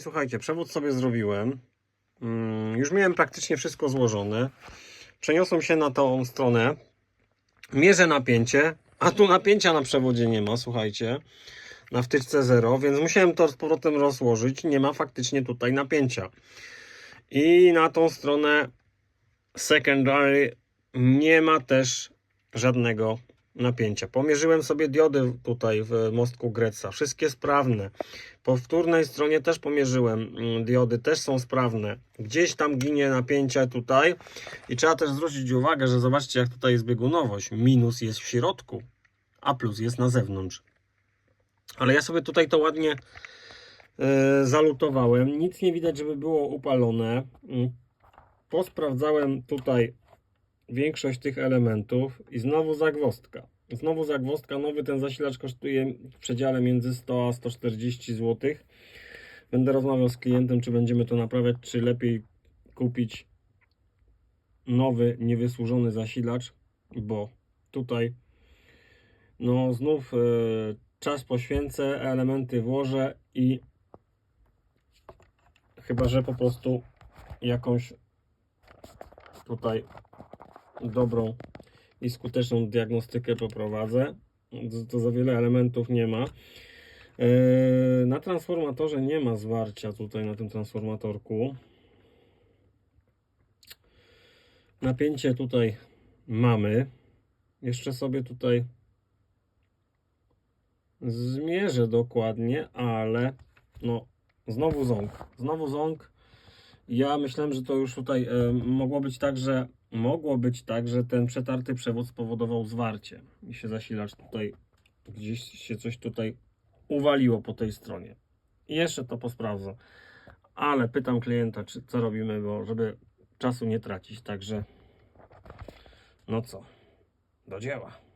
Słuchajcie, przewód sobie zrobiłem. Mm, Już miałem praktycznie wszystko złożone. Przeniosłem się na tą stronę. Mierzę napięcie, a tu napięcia na przewodzie nie ma, słuchajcie. Na wtyczce 0, więc musiałem to z powrotem rozłożyć. Nie ma faktycznie tutaj napięcia. I na tą stronę secondary nie ma też żadnego napięcia. Pomierzyłem sobie diody tutaj w mostku Greca. Wszystkie sprawne. Po wtórnej stronie też pomierzyłem. mm, Diody też są sprawne. Gdzieś tam ginie napięcie tutaj. I trzeba też zwrócić uwagę, że zobaczcie jak tutaj jest biegunowość. Minus jest w środku, a plus jest na zewnątrz. Ale ja sobie tutaj to ładnie e, zalutowałem. Nic nie widać, żeby było upalone. Mm, Posprawdzałem tutaj większość tych elementów i znowu zagwozdka. Znowu zagwozdka, nowy ten zasilacz kosztuje w przedziale między 100 a 140 zł. Będę rozmawiał z klientem, czy będziemy to naprawiać, czy lepiej kupić nowy, niewysłużony zasilacz, bo tutaj no znów e, czas poświęcę, elementy włożę i chyba, że po prostu jakąś tutaj dobrą i skuteczną diagnostykę poprowadzę. To, za wiele elementów nie ma. Eee, Na transformatorze nie ma zwarcia tutaj na tym transformatorku. Napięcie tutaj mamy. Jeszcze sobie tutaj zmierzę dokładnie, ale no znowu ząg. Znowu ząg. Ja myślałem, że to już tutaj e, mogło być tak, że mogło być tak, że ten przetarty przewód spowodował zwarcie i się zasilacz tutaj gdzieś się coś tutaj uwaliło po tej stronie. Jeszcze to posprawdzę. Ale pytam klienta, czy co robimy, bo żeby czasu nie tracić, także no co, do dzieła.